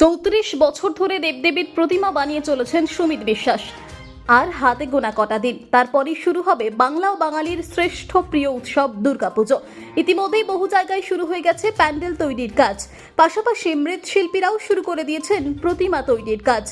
চৌত্রিশ বছর ধরে দেবদেবীর প্রতিমা বানিয়ে চলেছেন সুমিত বিশ্বাস। আর হাতে গোনা কটা দিন। তারপরই শুরু হবে বাংলা ও বাঙালির শ্রেষ্ঠ প্রিয় উৎসব দুর্গাপুজো। ইতিমধ্যেই বহু জায়গায় শুরু হয়ে গেছে প্যান্ডেল তৈরির কাজ। পাশাপাশি মৃৎশিল্পীরাও শুরু করে দিয়েছেন প্রতিমা তৈরির কাজ।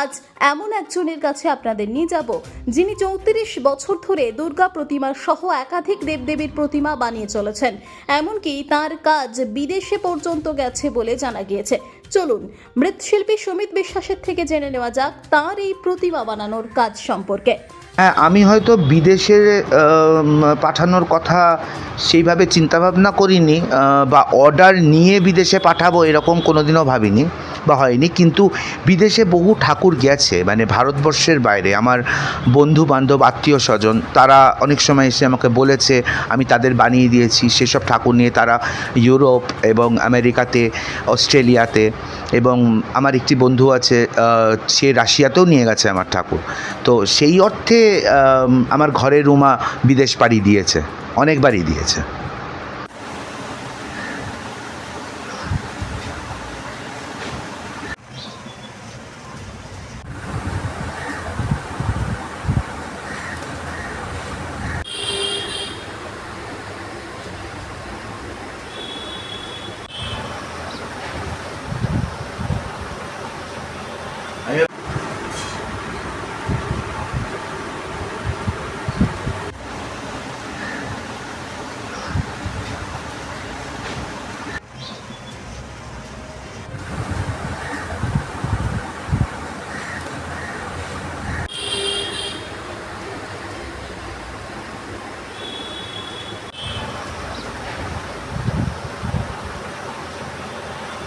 আজ এমন একজনের কাছে আপনাদের নিয়ে যাব, যিনি চৌত্রিশ বছর ধরে দুর্গা প্রতিমা সহ একাধিক দেবদেবীর প্রতিমা বানিয়ে চলেছেন। এমনকি তার কাজ বিদেশে পর্যন্ত গেছে বলে জানা গিয়েছে। চলুন, মৃৎশিল্পী সুমিত বিশ্বাসের থেকে জেনে নেওয়া যাক তার এই প্রতিমা বানানোর কাজ সম্পর্কে। হ্যাঁ আমি হয়তো বিদেশে পাঠানোর কথা সেইভাবে চিন্তাভাবনা করিনি বা অর্ডার নিয়ে বিদেশে পাঠাবো এরকম কোনোদিনও ভাবিনি। বা হয়নি, কিন্তু বিদেশে বহু ঠাকুর গেছে মানে ভারতবর্ষের বাইরে। আমার বন্ধু বান্ধব আত্মীয় স্বজন তারা অনেক সময় এসে আমাকে বলেছে, আমি তাদের বানিয়ে দিয়েছি, সেসব ঠাকুর নিয়ে তারা ইউরোপ এবং আমেরিকাতে, অস্ট্রেলিয়াতে এবং আমার একটি বন্ধু আছে সে রাশিয়াতেও নিয়ে গেছে আমার ঠাকুর। তো সেই অর্থে আমার ঘরের রুমা বিদেশ পাড়ি দিয়েছে, অনেকবারই দিয়েছে।